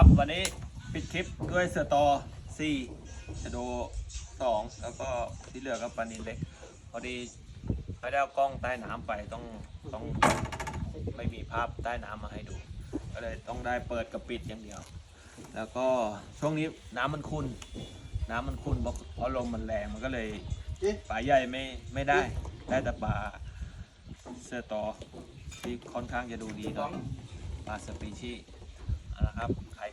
ครับ วันนี้ปิดคลิปด้วยเสือตอสี่ชะโดสองแล้วก็ที่เหลือก็ปลานินเล็ก พอดีไม่ได้เอากล้องใต้น้ำไปต้องต้องไม่มีภาพใต้น้ำมาให้ดู ก็เลยต้องได้เปิดกับปิดอย่างเดียว แล้วก็ช่วงนี้น้ำมันขุ่นน้ำมันขุ่นเพราะเพราะลมมันแรงมันก็เลยปลาใหญ่ไม่ไม่ได้ ได้แต่ปลาเสือตอที่ค่อนข้างจะดูดีหน่อยปลาสปีชีส์นะครับ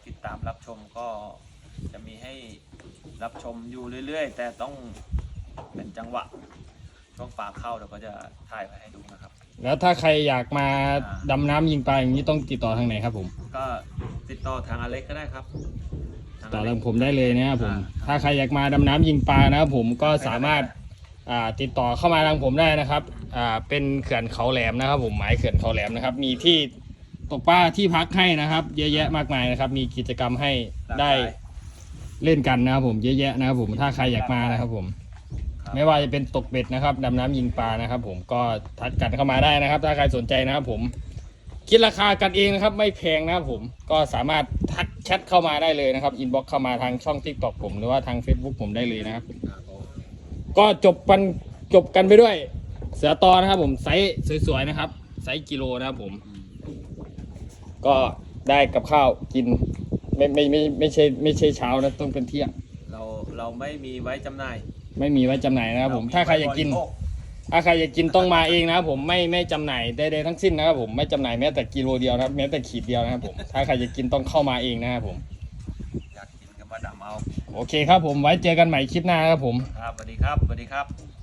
ติดตามรับชมก็จะมีให้รับชมอยู่เรื่อยๆ แต่ต้องเป็นจังหวะช่วงปลาเข้าเดี๋ยวก็จะถ่ายไปให้ดูนะครับ แล้วถ้าใครอยากมาดำน้ำยิงปลาอย่างนี้ต้องติดต่อทางไหนครับผม ก็ติดต่อทางอเล็กก็ได้ครับทางต่อเล็ทากงผมได้เลยนะครับผมอ่าถ้าใครอยากมาดำน้ำยิงปลานะครับผมก็สามารถอ่าติดต่อเข้ามาทางผมได้นะครับอ่าเป็นเขื่อนเขาแหลมนะครับ ผมหมายเขื่อนเขาแหลมนะครับ มีที่ ตกปลาที่พักให้นะครับ เยอะแยะมากมายนะครับ มีกิจกรรมให้ได้เล่นกันนะครับผมเยอะแยะนะครับผมถ้าใครอยากมานะครับผม ไม่ว่าจะเป็นตกเบ็ดนะครับดำน้ำยิงปลานะครับ ผมก็ทักกันเข้ามาได้นะครับ ถ้าใครสนใจนะครับผมคิดราคากันเองนะครับ ไม่แพงนะครับผมก็สามารถทักแชทเข้ามาได้เลยนะครับอินบ็อกเข้ามาทางช่อง t ิ k t o k ผมหรือว่าทาง Facebook ผมได้เลยนะครับ ก็จบกันจบกันไปด้วย เสือตอนะครับผมไซส์สวยๆนะครับไซส์กิโลนะครับผม ก็ได้กับข้าวกินไม่ไม่ไม่ไม่ใช่ไม่ใช่เช้านะต้องเป็นเที่ยง เราเราไม่มีไว้จำหน่ายไม่มีไว้จำหน่ายนะครับผมถ้าใครอยากกินเบริโภคถ้าใครอยากกินต้องมาเองนะครับผมไม่ไม่จำหน่ายใดๆทั้งสิ้นนะครับผมไม่จำหน่ายแม้แต่กิโลเดียวนะครับแม้แต่ขีดเดียวนะครับผมถ้าใครอยากกินต้องเข้ามาเองนะครับผมอยากกินก็มาดำเอาโอเคครับผมไว้เจอกันใหม่คลิปหน้าครับผม ครับสวัสดีครับสวัสดีครับ